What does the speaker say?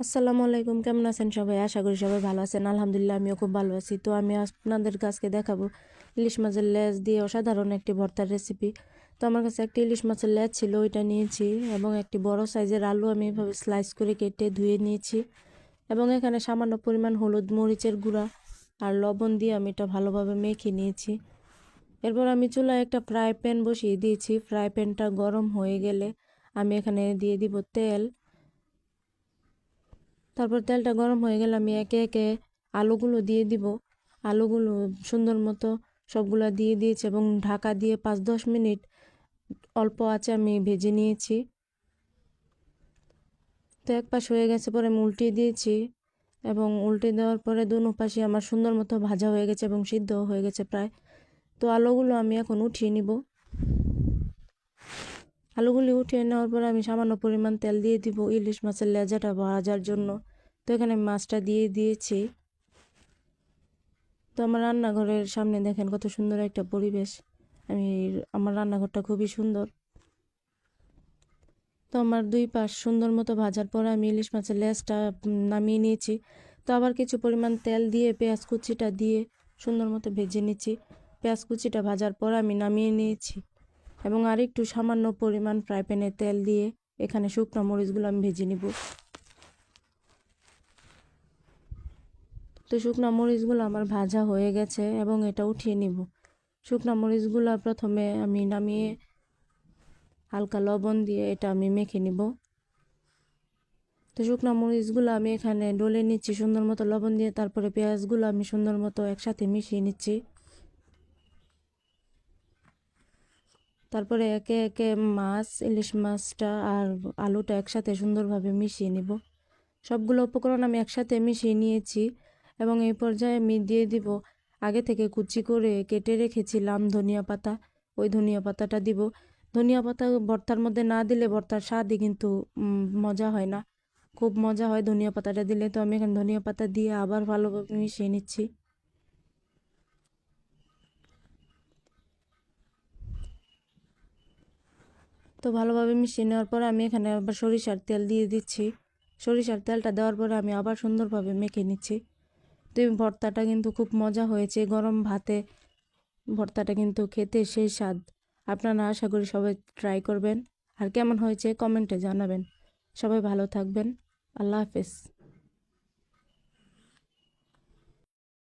আসসালামু আলাইকুম, কেমন আছেন সবাই? আশা করি সবাই ভালো আছেন। আলহামদুলিল্লাহ, আমিও খুব ভালো আছি। তো আমি আপনাদের কাছকে দেখাবো ইলিশ মাছের লেজ দিয়ে অসাধারণ একটি ভর্তার রেসিপি তো আমার কাছে একটি ইলিশ মাছের লেজ ছিল, ওইটা নিয়েছি এবং একটি বড় সাইজের আলু আমি এভাবে স্লাইস করে কেটে ধুয়ে নিয়েছি এবং এখানে সামান্য পরিমাণ হলুদ মরিচের গুঁড়া আর লবণ দিয়ে আমি এটা ভালোভাবে মেখে নিয়েছি। এরপর আমি চুলায় একটা ফ্রাই প্যান বসিয়ে দিয়েছি। ফ্রাই প্যানটা গরম হয়ে গেলে আমি এখানে দিয়ে দিব তেল। তারপর তেলটা গরম হয়ে গেলে আমি একে একে আলুগুলো দিয়ে দিব। আলুগুলো সুন্দর মতো সবগুলো দিয়ে দিয়েছি এবং ঢাকা দিয়ে পাঁচ দশ মিনিট অল্প আছে আমি ভেজে নিয়েছি। তো এক পাশ হয়ে গেছে, পরে আমি উল্টিয়ে দিয়েছি এবং উল্টে দেওয়ার পরে দুনো পাশে আমার সুন্দর মতো ভাজা হয়ে গেছে এবং সিদ্ধ হয়ে গেছে প্রায়। তো আলুগুলো আমি এখন উঠিয়ে নিব। আলুগুলি উঠিয়ে নেওয়ার পর আমি সামান্য পরিমাণ তেল দিয়ে দিব ইলিশ মাছের লেজাটা ভাজার জন্য। তো এখানে মাছটা দিয়ে দিয়েছি। তো আমার রান্নাঘরের সামনে দেখেন কত সুন্দর একটা পরিবেশ। আমি, আমার রান্নাঘরটা খুবই সুন্দর। তো আমার দুই পাশ সুন্দর মতো ভাজার পর আমি ইলিশ মাছের লেজটা নামিয়ে নিয়েছি। তো আবার কিছু পরিমাণ তেল দিয়ে পেঁয়াজ কুচিটা দিয়ে সুন্দর মতো ভেজে নিচ্ছি। পেঁয়াজ কুচিটা ভাজার পর আমি নামিয়ে নিয়েছি। এবং আর একটু সামান্য পরিমাণ ফ্রাই প্যানে তেল দিয়ে এখানে শুকনো মরিচগুলো আমি ভেজে নিব। তো শুকনো মরিচগুলো আমার ভাজা হয়ে গেছে এবং এটা উঠিয়ে নিব। শুকনো মরিচগুলো প্রথমে আমি নামিয়ে হালকা লবণ দিয়ে এটা আমি মেখে নিব। তো শুকনো মরিচগুলো আমি এখানে ডলে নিচ্ছি সুন্দর মতো লবণ দিয়ে, তারপরে পেঁয়াজগুলো আমি সুন্দর মতো একসাথে মিশিয়ে নিচ্ছি। তারপরে একে একে মাছ, ইলিশ মাছটা আর আলুটা একসাথে সুন্দরভাবে মিশিয়ে নিব। সবগুলো উপকরণ আমি একসাথে মিশিয়ে নিয়েছি এবং এই পর্যায়ে আমি দিয়ে দিব। আগে থেকে কুচি করে কেটে রেখেছিলাম ধনিয়া পাতা। ওই ধনিয়া পাতাটা দিব। ধনিয়া পাতা ভর্তার মধ্যে না দিলে ভর্তার স্বাদই কিন্তু মজা হয় না। খুব মজা হয় ধনিয়া পাতাটা দিলে। তো আমি এখানে ধনিয়া পাতা দিয়ে আবার ভালোভাবে মিশিয়ে নিচ্ছি। তো ভালোভাবে মিশিয়ে নেওয়ার পর আমি এখানে আবার সরিষার তেল দিয়ে দিচ্ছি। সরিষার তেলটা দেওয়ার পরে আমি আবার সুন্দরভাবে মেখে নিচ্ছি। তো এই ভর্তাটা কিন্তু খুব মজা হয়েছে। গরম ভাতে ভর্তাটা কিন্তু খেতে সেই স্বাদ। আপনারা আশা করি সবাই ট্রাই করবেন। আর কেমন হয়েছে কমেন্টে জানাবেন। সবাই ভালো থাকবেন। আল্লাহ হাফেজ।